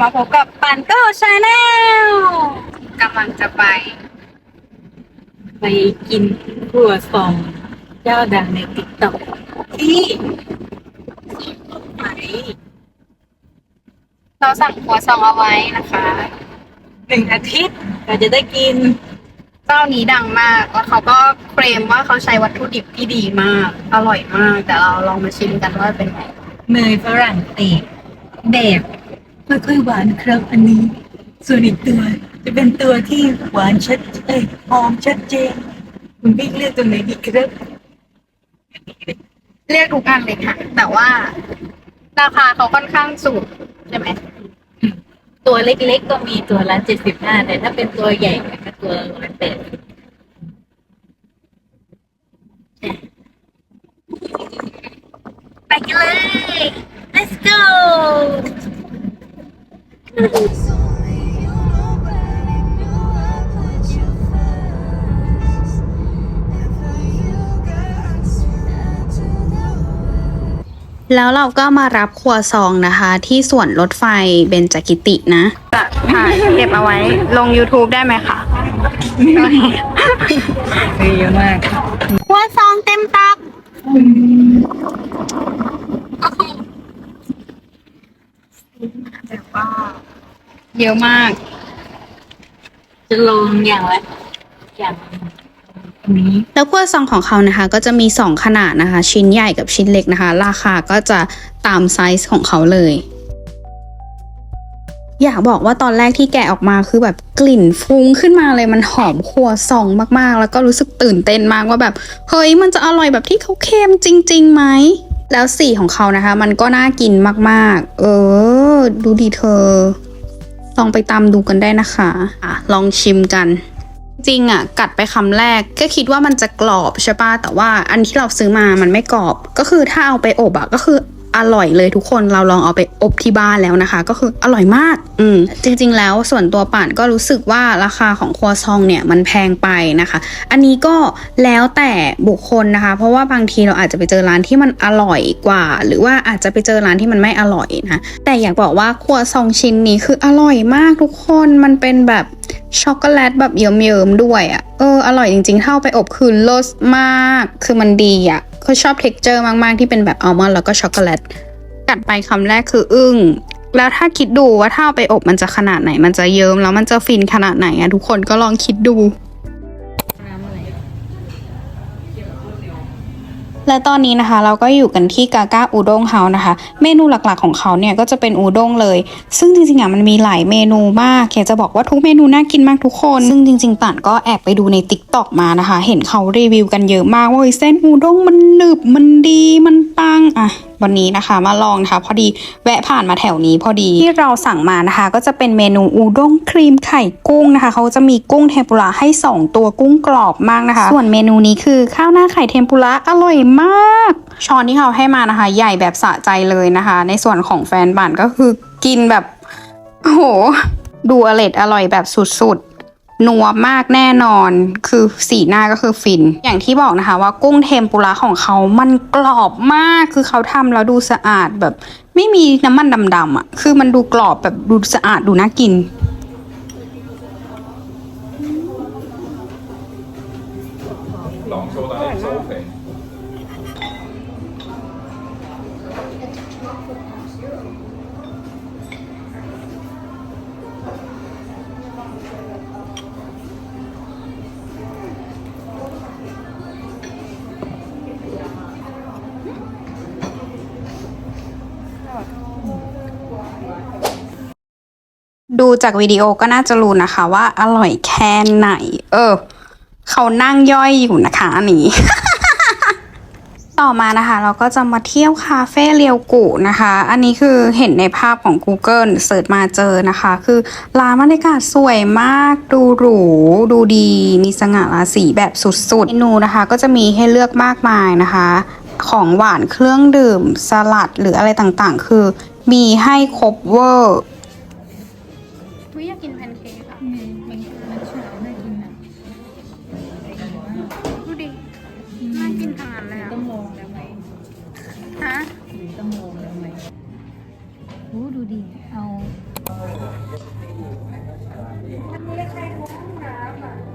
มาพบกับปันเกิลชาแนลกำลังจะไป ไปกินครัวซองเจ้าดังในติ๊กต็อกที่ไหนเราสั่งครัวซองเอาไว้นะคะหนึ่งอาทิตย์เราจะได้กินเจ้านี้ดังมาก แล้วเขาก็เคลมว่าเขาใช้วัตถุดิบที่ดีมาก อร่อยมาก แต่เราลองมาชิมกันว่าเป็นไงเนยฝรั่งเศสแบบ ค่อยๆหวานครับอันนี้ ส่วนอีกตัวจะเป็นตัวที่หวานชัดเอ้ยหอมชัดเจน คุณพี่เลือกตัวไหนดีครับเรียกทุกอันเลยค่ะ แต่ว่า ราคาเขาค่อนข้างสูงใช่ไหม ตัวเล็กๆก็มีตัวละเจ็ดสิบห้าแต่ถ้าเป็นตัวใหญ่ก็ตัวละแปดไปกันเลย let's go Never you got to แล้วเราก็มารับครัวซองนะคะ ที่สวนรถไฟเบญจกิตินะจะถ่ายเก็บเอาไว้ลง YouTube ได้ไหมคะเยอะมากครัวซองเต็มตักแบบว่า เยอะมาก จะลงอย่างละอย่างนี้แล้วครัวซองของเขานะคะ ก็จะมี 2 ขนาดนะคะ ชิ้นใหญ่กับชิ้นเล็กนะคะ ราคาก็จะตามไซส์ของเขาเลย อยากบอกว่าตอนแรกที่แกะออกมาคือแบบกลิ่นฟุ้งขึ้นมาเลยมันหอมครัวซองมากๆ แล้วก็รู้สึกตื่นเต้นมากว่าแบบ เฮ้ยมันจะอร่อยแบบที่เขาเค็มจริงๆไหมแล้วสีของเขานะคะ มันก็น่ากินมากๆ เออ ดูดีเธอ ลองไปตามดูกันได้นะคะอะลองชิมกัน จริงอะ กัดไปคำแรกก็คิดว่ามันจะกรอบใช่ปะแต่ว่าอันที่เราซื้อมามันไม่กรอบ ก็คือถ้าเอาไปอบอะก็คือ อร่อยเลยทุกคนเราลองเอาไปอบที่บ้านแล้วนะคะ ก็คืออร่อยมาก อืมจริง ๆ แล้วส่วนตัวป่านก็รู้สึกว่าราคาของครัวซองเนี่ยมันแพงไปนะคะ อันนี้ก็แล้วแต่บุคคลนะคะ เพราะว่าบางทีเราอาจจะไปเจอร้านที่มันอร่อยกว่า หรือว่าอาจจะไปเจอร้านที่มันไม่อร่อยนะแต่อยากบอกว่าครัวซองชิ้นนี้คืออร่อยมากทุกคนมันเป็นแบบช็อกโกแลตแบบเยิ้มๆด้วยอะ่ะเอออร่อยจริงๆเท่าไปอบคือรสมาก คือมันดีอะ่ะ เขาชอบเท็กเจอร์มาก ๆ ที่เป็นแบบอัลมอนด์แล้วก็ช็อกโกแลตกัดไปคำแรกคืออึ้งแล้วถ้าคิดดูว่าถ้าเอาไปอบมันจะขนาดไหน มันจะเยิ้มแล้วมันจะฟินขนาดไหนอะทุกคนก็ลองคิดดู และตอนนี้นะคะเราก็อยู่กันที่กาก้าอูด้งเฮานะคะ เมนูหลักๆของเขาเนี่ยก็จะเป็นอูด้งเลย ซึ่งจริงๆอะมันมีหลายเมนูมากอยากจะบอกว่าทุกเมนูน่ากินมากทุกคน ซึ่งจริงๆตันก็แอบไปดูในติ๊กต็อกมานะคะ เห็นเขารีวิวกันเยอะมากว่าเฮ้ยเส้นอูด้งมันหนึบมันดีมันปังอะ วันนี้นะคะ มาลองนะคะ พอดีแวะผ่านมาแถวนี้พอดีที่เราสั่งมานะคะ ก็จะเป็นเมนูอูด้งครีมไข่กุ้งนะคะ เขาจะมีกุ้งเทมปุระให้ 2 ตัวกุ้งกรอบมากนะคะ ส่วนเมนูนี้คือข้าวหน้าไข่เทมปุระอร่อยมาก ช้อนที่เขาให้มานะคะ ใหญ่แบบสะใจเลยนะคะ ในส่วนของแฟนบันก็คือกินแบบโอ้โหดูอร่อยอร่อยแบบสุดๆ นัวมากแน่นอน คือสีหน้าก็คือฟิน อย่างที่บอกนะคะว่ากุ้งเทมปุระของเขามันกรอบมาก คือเขาทำแล้วดูสะอาดแบบ ไม่มีน้ำมันดำๆอะ คือมันดูกรอบแบบดูสะอาดดูน่ากินลองโชว์ตอนนี้โชว์โอเค ดูจากวิดีโอก็น่าจะรู้นะคะว่าอร่อยแค่ไหน เออ เขานั่งย่อยอยู่นะคะอันนี้ ต่อมานะคะ เราก็จะมาเที่ยวคาเฟ่เรียวกุนะคะ อันนี้คือเห็นในภาพของ Google เสิร์ชมาเจอนะคะ คือร้านบรรยากาศสวยมาก ดูหรู ดูดีมีสง่าราศีแบบสุดๆ เมนูนะคะ ก็จะมีให้เลือกมากมายนะคะ ของหวานเครื่องดื่มสลัดหรืออะไรต่างๆ คือมีให้ครบเวอร์ โอ้ดูดิ เอาอันนี้ใครห้องน้ำอะ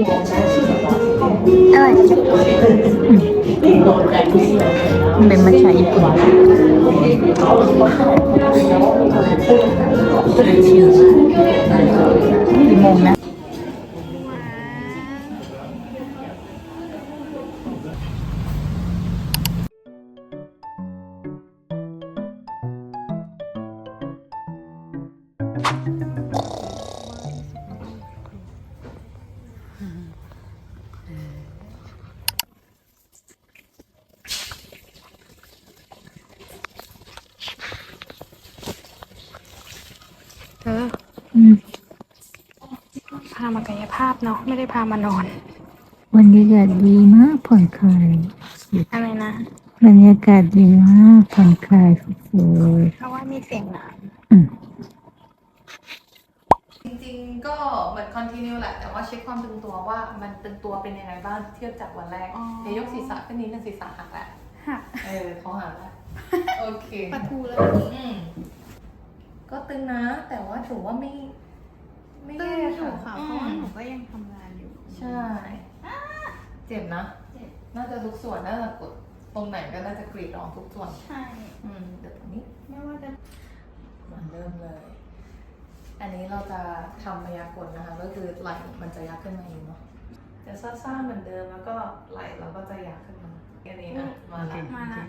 อร่อยมันเป็นมัทฉะญี่ปุ่น เนาะไม่ได้พามานอนบรรยากาศดีมากผ่อนคลายอะไรนะบรรยากาศดีมากผ่อนคลายสุดเพราะว่ามีเสียงน้ๆอืมจริงๆ ก็เหมือนคอนติเนียแหละ แต่ว่าเช็คความตึงตัวว่ามันตึงตัวเป็นยังไงบ้างเทียบจากวันแรกเดี๋ยวยกศีรษะขึ้นนิดนึงศีรษะหักแล้วหักเออเขาหักแล้วโอเคปะทูแล้วอืมก็ตึงนะ แต่ว่าถือว่าไม่ ไม่ตึงแย่อยู่ค่ะเพราะว่าอืมหนูก็ยังทำงานอยู่ ใช่ เจ็บนะน่าจะทุกส่วน น่าจะกดตรงไหนก็น่าจะกรีดร้องทุกส่วน ใช่ อืมเดี๋ยวตรงนี้ไม่ว่าจะมาเริ่มเลย อันนี้เราจะทำมายากลนะคะ ก็คือไหล่มันจะยักขึ้นมาเองเนาะจะซ่าๆเหมือนเดิมแล้วก็ไหล่เราก็จะยักขึ้นมาแค่นี้นะมาละมาละ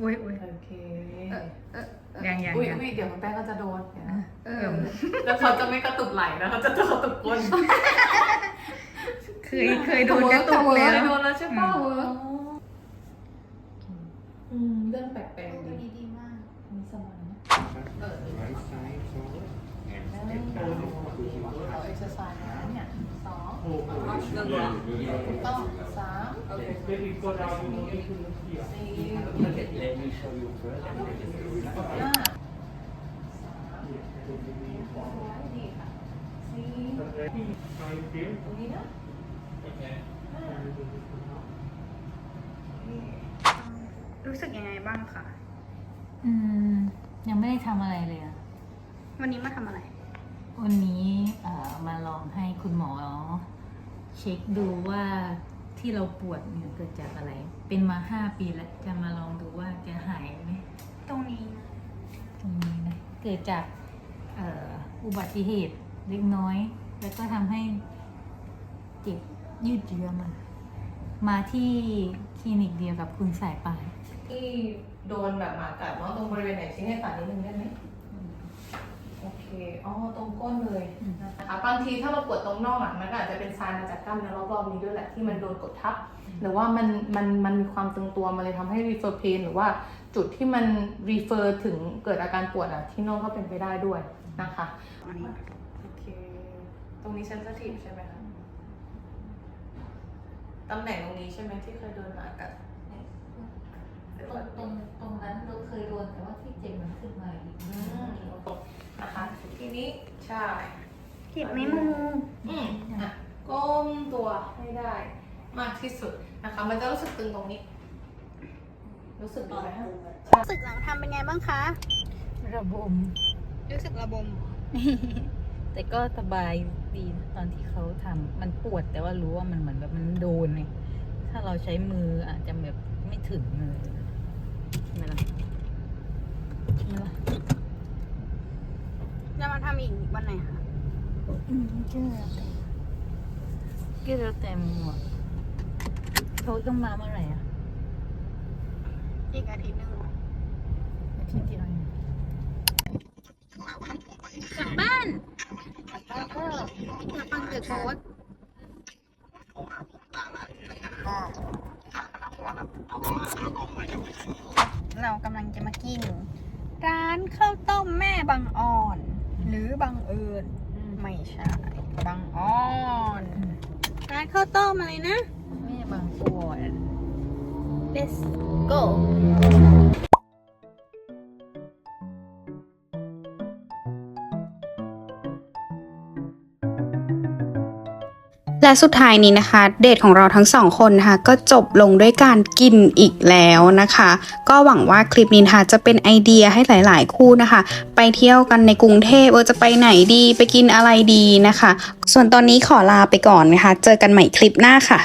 อุ้ยอุ้ยโอเคยังยังอุ้ยยังอุ้ยเดี๋ยวมันแป้งก็จะโดนเดี๋ยวนะเออแล้วเขาจะไม่กระตุกไหล่นะเขาจะกระตุกก้น เคยเคยโดนกระตุกแล้ว โดนแล้วใช่ป่ะเวิร์กอืมเรื่องแปลกๆดีดีมาก มีสมองนะเออ Right side forward and เรา step down. เอ็กซ์ไซส์นะเนี่ยสอง Really ต้องสามสี่ Let me show you first. ห้าดีค่ะสี่ตรงนี้นะห้า รู้สึกยังไงบ้างคะ อืม ยังไม่ได้ทำอะไรเลยอะวันนี้มาทำอะไร วันนี้เอ่อมาลองให้คุณหมอ เช็คดูว่าที่เราปวดเนี่ยเกิดจากอะไร เป็นมาห้าปีแล้วจะมาลองดูว่าจะหายไหมตรงนี้นะตรงนี้นะเกิดจากเอ่ออุบัติเหตุเล็กน้อย แล้วก็ทำให้เจ็บ ยืดเยื้อมา มาที่คลินิกเดียวกับคุณสายป่านที่โดนแบบหมากัดเนาะตรงบริเวณไหนชี้ให้ตานิดนึงได้ไหมโอเค อ๋อ ตรงก้นเลยนะคะบางทีถ้าเราปวดตรงน่องอะมันก็อาจจะเป็นซายมาจากกล้ามเนื้อรอบๆนี้ด้วยแหละที่มันโดนกดทับ หรือว่ามันมันมันมีความตึงตัวมันเลยทำให้ refer pain หรือว่าจุดที่มัน refer ถึงเกิดอาการปวดอะที่น่องก็เป็นไปได้ด้วยนะคะอันนี้โอเค ตรงนี้ sensitive ใช่ไหมคะ ตำแหน่งตรงนี้ใช่ไหมที่เคยโดนหมากัดตรงตรงตรงนั้นเราเคยโดนแต่ว่าที่เจ็บมันขึ้นมาอีกอืมนะคะ ทีนี้ใช่เจ็บไหมมืออืมอะก้มตัวให้ได้ มากที่สุดนะคะ มันจะรู้สึกตึงตรงนี้ รู้สึกดีไหมฮะรู้สึกหลังทำเป็นไงบ้างคะ ระบม รู้สึกระบม แต่ก็สบายดีนะตอนที่เขาทำมันปวดแต่ว่ารู้ว่ามันเหมือนแบบมันโดนไงถ้าเราใช้มืออาจจะแบบไม่ถึงเลยใช่ไหมล่ะใช่ไหมล่ะจะมาทำอีกวันไหนคะอืมก็แล้วแต่ก็แล้วแต่มึงอะเขาต้องมาเมื่อไหร่อะอีกอาทิตย์หนึงอาทิตย์เดียวเองกลับบ้าน อยากฟังเดือดโค้ดเรากำลังจะมากิน ร้านข้าวต้มแม่บางอ่อน หรือบังเอิญไม่ใช่บางอ่อนร้านข้าวต้มอะไรนะ แม่บางปวด Let's go และสุดท้ายนี้นะคะ เดทของเราทั้งสองคนนะคะก็จบลงด้วยการกินอีกแล้วนะคะ ก็หวังว่าคลิปนี้นะคะจะเป็นไอเดียให้หลาย ๆ คู่นะคะ ไปเที่ยวกันในกรุงเทพเออจะไปไหนดีไปกินอะไรดีนะคะ ส่วนตอนนี้ขอลาไปก่อนนะคะ เจอกันใหม่คลิปหน้าค่ะ